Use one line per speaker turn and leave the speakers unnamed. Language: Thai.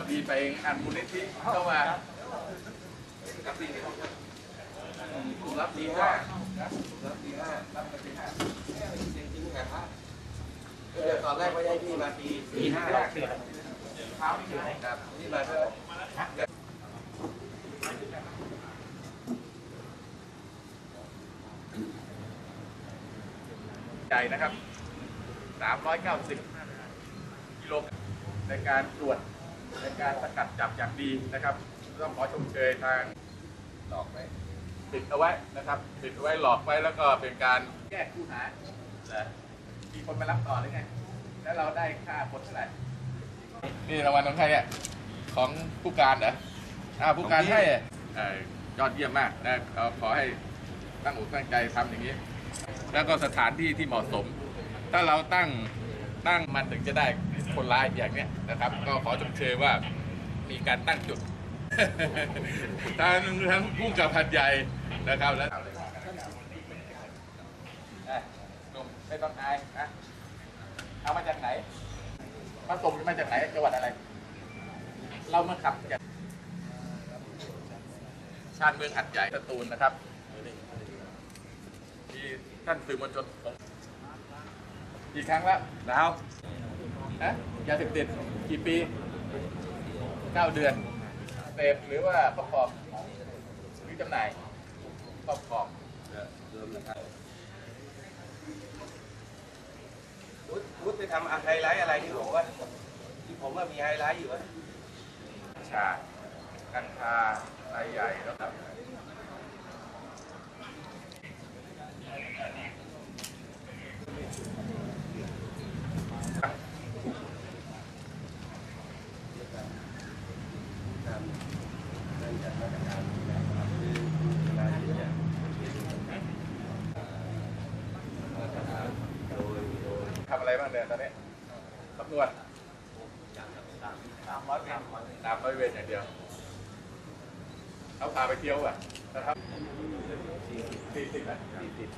อดีไปอันมูลนิธิเข้ามารับดีห้ารับดีห้ารับดีห้า
จริงๆไงพระเดี๋ยวตอนแรกว่าให้พี่มาปีปีห้า
เท้าไม่ถึง
ครับพี่มาเพื่อ
ใหญ่นะครับ 390 กิโลในการตรวจ ในการสกัดจับอย่างดีนะครับต้องขอชมเชยทาง
หลอกไหม
ปิดเอาไว้นะครับปิดเอาไว้หลอกไว้แล้วก็เป็นการแก้คู่หาเหรอมีคนมารับต่อหรือไง แล้วเราได้ค่าคนเท่าไหร่นี่รางวัลของใครอะของผู้การเหรออ้าวผู้การให้อะเอ่อยอดเยี่ยมมากนะเราขอให้ตั้งอกตั้งใจทำอย่างนี้ แล้วก็สถานที่ที่เหมาะสม ถ้าเราตั้ง ตั้งมันถึงจะได้คนร้ายอย่างเนี้ยนะครับ ก็ขอชมเชยว่ามีการตั้งจุดทั้งทั้งพุ่งกับพันใหญ่นะครับแล้วเอ้ยหนุ่มไม่ต้องอายนะเอามาจากไหนมาส่งมาจากไหนจังหวัดอะไร เรามาขับจากชาติเมืองหัดใหญ่สตูลนะครับมีท่านสื่อมวลชน กี่ครั้งแล้ว
แล้ว
นะยาเสพติดกี่ปีเก้าเดือนเสพหรือว่าครอบครองหรือจำหน่ายครอบครอง
เริ่มนะครับวุฒิวุฒิไปทำไฮไลท์อะไรที่ผมว่าที่ผมว่ามีไฮไลท์อยู่วะ
ชากัญชารายใหญ่แล้วครับ
เริ่มจากมาตรการนี้นะครับคือเวลาที่จะมาตรการโดยโดย
ทำอะไรบ้างเนี่ยตอนนี้สำนวนตามร้อยเวรตามร้อยเวรอย่างเดียวเขาพาไปเที่ยวอะนะครับสี่สิบสี่สิบสี่สิบ